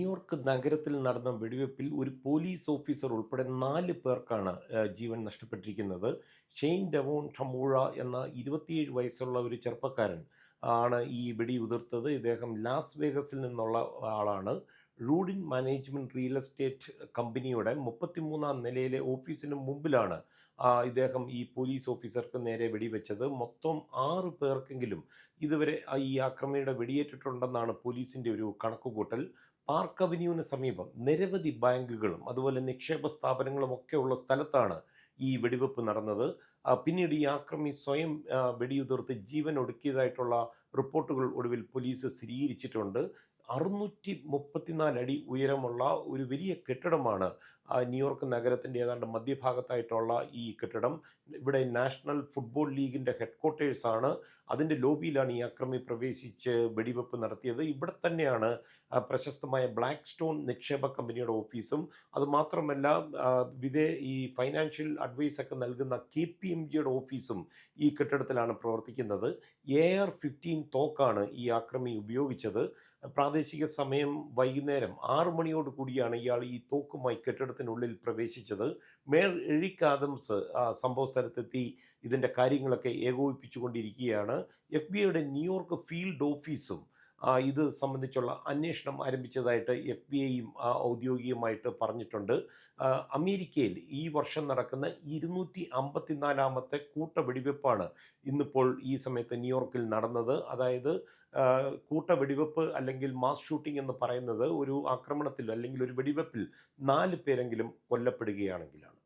New York നഗരത്തിൽ നടന്ന വെടിവെപ്പിൽ ഒരു പോലീസ് ഓഫീസർ ഉൾപ്പെടെ നാല് പേർക്കാണ് ജീവൻ നഷ്ടപ്പെട്ടിരിക്കുന്നത്. ഷെയ്ൻ ഡെവോൺ ഠമൂഴ എന്ന ഇരുപത്തിയേഴ് വയസ്സുള്ള ഒരു ചെറുപ്പക്കാരൻ ആണ് ഈ വെടി ഉതിർത്തത്. ഇദ്ദേഹം ലാസ് വേഗസിൽ നിന്നുള്ള ആളാണ്. റൂഡിൻ മാനേജ്മെന്റ് റിയൽ എസ്റ്റേറ്റ് കമ്പനിയുടെ മുപ്പത്തിമൂന്നാം നിലയിലെ ഓഫീസിന് മുമ്പിലാണ് ഇദ്ദേഹം ഈ പോലീസ് ഓഫീസർക്ക് നേരെ വെടിവെച്ചത്. മൊത്തം ആറ് പേർക്കെങ്കിലും ഇതുവരെ ഈ ആക്രമിയുടെ വെടിയേറ്റിട്ടുണ്ടെന്നാണ് പോലീസിന്റെ ഒരു കണക്കുകൂട്ടൽ. പാർക്ക് അവന്യൂവിന് സമീപം നിരവധി ബാങ്കുകളും അതുപോലെ നിക്ഷേപ സ്ഥാപനങ്ങളും ഒക്കെ ഉള്ള സ്ഥലത്താണ് ഈ വെടിവെപ്പ് നടന്നത്. പിന്നീട് ഈ ആക്രമി സ്വയം വെടിയുതിർത്ത് ജീവൻ ഒടുക്കിയതായിട്ടുള്ള റിപ്പോർട്ടുകൾ ഒടുവിൽ പോലീസ് സ്ഥിരീകരിച്ചിട്ടുണ്ട്. അറുന്നൂറ്റി മുപ്പത്തിനാല് അടി ഉയരമുള്ള ഒരു വലിയ കെട്ടിടമാണ് ന്യൂയോർക്ക് നഗരത്തിന്റെ ഏതാണ്ട് മധ്യഭാഗത്തായിട്ടുള്ള ഈ കെട്ടിടം. ഇവിടെ നാഷണൽ ഫുട്ബോൾ ലീഗിന്റെ ഹെഡ്ക്വാർട്ടേഴ്സാണ് അതിന്റെ ലോബിയിലാണ് ഈ അക്രമി പ്രവേശിച്ച് വെടിവെപ്പ് നടത്തിയത്. ഇവിടെ തന്നെയാണ് പ്രശസ്തമായ ബ്ലാക്ക് സ്റ്റോൺ നിക്ഷേപ കമ്പനിയുടെ ഓഫീസും. അതുമാത്രമല്ല വിദേ ഈ ഫൈനാൻഷ്യൽ അഡ്വൈസ് ഒക്കെ നൽകുന്ന കെ പി എം ജിയുടെ ഓഫീസും ഈ കെട്ടിടത്തിലാണ് പ്രവർത്തിക്കുന്നത്. എ ആർ ഫിഫ്റ്റീൻ തോക്കാണ് ഈ അക്രമി ഉപയോഗിച്ചത്. പ്രാദേശിക സമയം വൈകുന്നേരം ആറു മണിയോട് കൂടിയാണ് ഇയാൾ ഈ തോക്കുമായി കെട്ടിടത്തിനുള്ളിൽ പ്രവേശിച്ചത്. മേയർ എഴിക് ആദംസ് സംഭവ സ്ഥലത്തെത്തി ഇതിന്റെ കാര്യങ്ങളൊക്കെ ഏകോപിപ്പിച്ചുകൊണ്ടിരിക്കുകയാണ്. എഫ് ബി ഐയുടെ ന്യൂയോർക്ക് ഫീൽഡ് ഓഫീസും ഇത് സംബന്ധിച്ചുള്ള അന്വേഷണം ആരംഭിച്ചതായിട്ട് എഫ് ബി ഐയും ഔദ്യോഗികമായിട്ട് പറഞ്ഞിട്ടുണ്ട്. അമേരിക്കയിൽ ഈ വർഷം നടക്കുന്ന ഇരുന്നൂറ്റി അമ്പത്തിനാലാമത്തെ കൂട്ട വെടിവെപ്പാണ് ഇന്നിപ്പോൾ ഈ സമയത്ത് ന്യൂയോർക്കിൽ നടന്നത്. അതായത് കൂട്ട വെടിവെപ്പ് അല്ലെങ്കിൽ മാസ് ഷൂട്ടിംഗ് എന്ന് പറയുന്നത് ഒരു ആക്രമണത്തിൽ അല്ലെങ്കിൽ ഒരു വെടിവെപ്പിൽ നാല് പേരെങ്കിലും കൊല്ലപ്പെടുകയാണെങ്കിലാണ്.